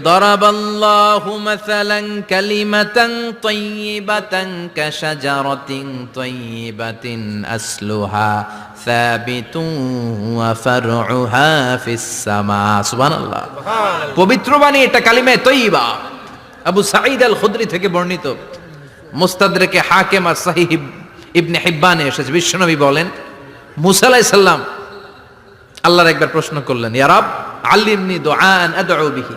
ضرب الله مثلا كلمة طيبة كشجرة طيبة أصلها ثابت وفرعها في السماء سبحان الله পবিত্র বাণী এটা কালিমে তৈবা আবু সাঈদ আল খুদরি থেকে বর্ণিত মুস্তাদরেকে হাকেম আর সাহিহ ইবনে হিব্বানে এসেছে বিশ্বনবী বলেন মুসা আলাইহিস সালাম আল্লাহর একবার প্রশ্ন করলেন ইয়ারাব আল্লিমনি দোআন আদউ বিহি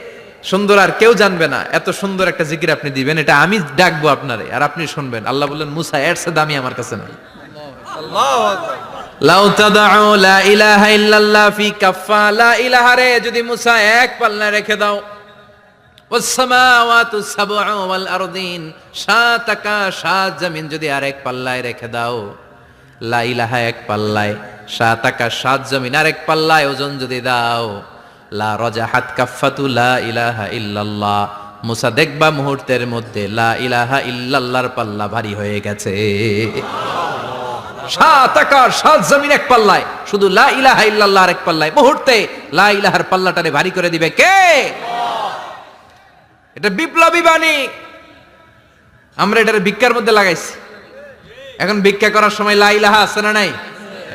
সুন্দর আর কেউ জানবে না। এত সুন্দর একটা জিকির আপনি দিবেন, এটা আমি ডাকবো আপনারে, আর আপনি শুনবেন। আল্লাহ বললেন, মুসা, এর সে দামি আমার কাছে নাই। যদি এক রেখে দাও। সাত সাত জমিন যদি পাল্লায় রেখে দাও। এক পাল্লায় সাত জমিন পাল্লায় ওজন যদি দাও। লা রজাহাত কাফাতু লা ইলাহা ইল্লাল্লাহ। মুসা দেখবা মুহূর্তের মধ্যে লা ইলাহা ইল্লাল্লাহর পাল্লা ভারী হয়ে গেছে। সাত আকাশ সাত জমিন এক পাল্লায়। শুধু লা ইলাহা ইল্লাল্লাহ এক পাল্লায়। মুহূর্তে লা ইলাহার পাল্লাটারে ভারী করে দিবে কে? এটা বিপ্লবী বাণী। আমরা এটার ভিক্ষার মধ্যে লাগাইছি। এখন ভিক্ষা করার সময় লা ইলাহা আছে না নাই?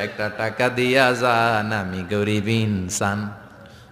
একটা টাকা দিয়া যান, আমি গরিব ইনসান।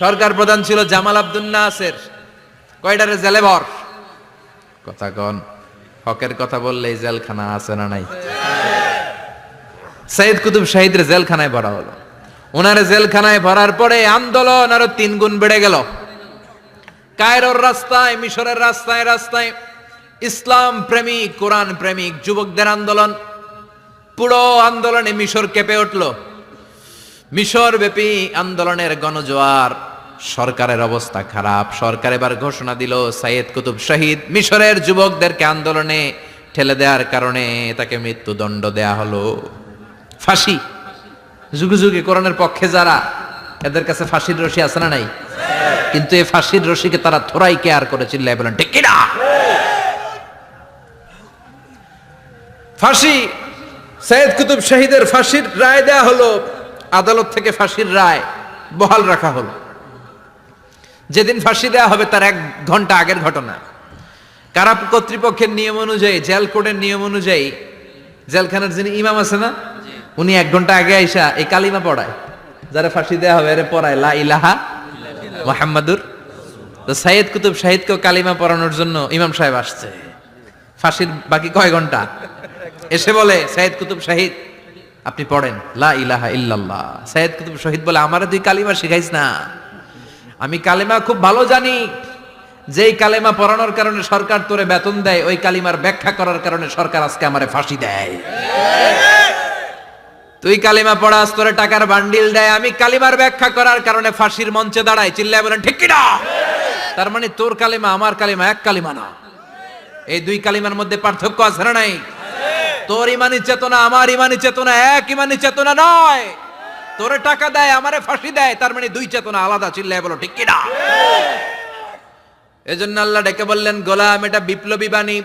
সরকার প্রধান ছিল জামাল আব্দুল নাসের। কয়টারে জেলেবর কথা কন, হকের কথা বললে এই জেলখানা আছে না নাই? সাইদ কুতুব শাহিদের জেলখানায় ভরা হলো। ওনার জেলখানায় ভরার পরে আন্দোলন আরও তিন গুণ বেড়ে গেল। কায়রোর রাস্তায়, মিশরের রাস্তায় রাস্তায় ইসলাম প্রেমিক, কোরআন প্রেমিক, যুবকদের আন্দোলন। পুরো আন্দোলনে মিশর কেঁপে উঠল। মিশর ব্যাপী আন্দোলনের গণজোয়ার। সরকারের অবস্থা খারাপ। সরকার এবার ঘোষণা দিল, সাইয়েদ কুতুব শহীদ মিশরের যুবকদেরকে আন্দোলনে ঠেলে দেওয়ার কারণে তাকে মৃত্যুদণ্ড দেয়া হলো। ফাঁসি। যুগে যুগে কোরআনের পক্ষে যারা, এদের কাছে ফাঁসির রশি আছে না নাই? কিন্তু এই ফাঁসির রশিকে তারা থোড়াই কেয়ার করে চিল্লায় বলেন, ঠিক কিনা ফাঁসি। সৈয়দ কুতুব শহীদের ফাঁসির রায় দেয়া হলো। আদালত থেকে ফাঁসির রায় বহাল রাখা হলো। যেদিন ফাঁসি দেওয়া হবে তার এক ঘণ্টা আগের ঘটনা। কারা কর্তৃপক্ষের নিয়ম অনুযায়ী, জেল কোডের নিয়ম অনুযায়ী, জেলখানার যিনি ইমাম আছে না, উনি এক ঘণ্টা আগে আইসা এই কালিমা পড়ায়। যারা ফাঁসি দেওয়া হবে, এরে পড়ায়, লা ইলাহা মোহাম্মদুর তো সাইয়েদ কুতুব শাহিদকেও কালিমা পড়ানোর জন্য ইমাম সাহেব আসছে। ফাঁসির বাকি কয় ঘণ্টা? এসে বলে, সাইয়েদ কুতুব শাহিদ আপনি পড়েন, লা ইলাহা ইল্লাল্লাহ। কুতুব শহীদ বলে, আমারে তুই কালিমা শিখাইস না। আমি কালিমা খুব ভালো জানি। যেই কালেমা পড়ানোর কারণে সরকার তোরে বেতন দেয়, ওই কালিমার ব্যাখ্যা করার কারণে সরকার আজকে আমারে ফাঁসি দেয়। তুই কালিমা পড়াস, তোরে টাকার বান্ডিল দেয়। আমি কালিমার ব্যাখ্যা করার কারণে ফাঁসির মঞ্চে দাঁড়াই। চিল্লায় বলেন, ঠিক কিনা? তার মানে তোর কালিমা, আমার কালিমা এক কালিমা না। এই দুই কালিমার মধ্যে পার্থক্য আছে না নাই? তোর ইমানি চেতনা আমার ইমানি চেতনা এক ইমানি চেতনা নয়। তোরে টাকা দেয় আমারে ফাঁসি দেয় তার মানে দুই চেতনা আলাদা চিল্লায় বলো ঠিক কিনা? এজন্য আল্লাহ ডেকে বললেন গোলাম এটা বিপ্লবী বাণী।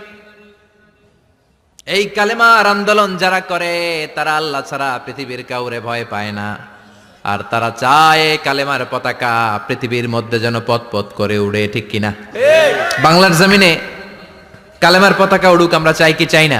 এই কালেমার আন্দোলন যারা করে তারা আল্লাহ ছাড়া পৃথিবীর কাউরে ভয় পায় না। আর তারা চায় কালেমার পতাকা পৃথিবীর মধ্যে যেন পথ পথ করে উড়ে ঠিক কিনা? বাংলার জমিনে কালেমার পতাকা উড়ুক আমরা চাই কি চাই না?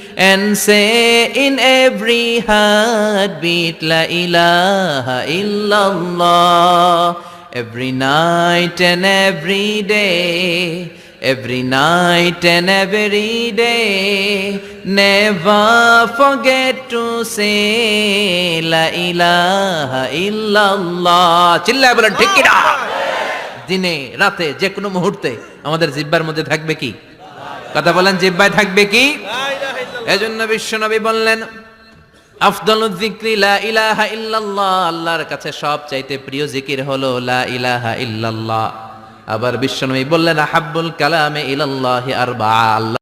and say in every heartbeat, La ilaha illallah. Every night and every day, every night and every day, never forget to say La ilaha illallah. চিল্লায় বলেন ঠিক কিনা দিনে রাতে যে কোনো মুহূর্তে আমাদের জিব্বার মধ্যে থাকবে কি কথা বলেন জিব্বায় থাকবে কি এজন্য বিশ্বনবী বললেন, আফদল যিকরি লা ইলাহা ইল্লাল্লাহ। আল্লাহর কাছে সব চাইতে প্রিয় জিকির হলো লা ইলাহা ইল্লাল্লাহ। আবার বিশ্বনবী বললেন, আহাব্বুল কালামে ইলাল্লাহি আরবা আল্লাহ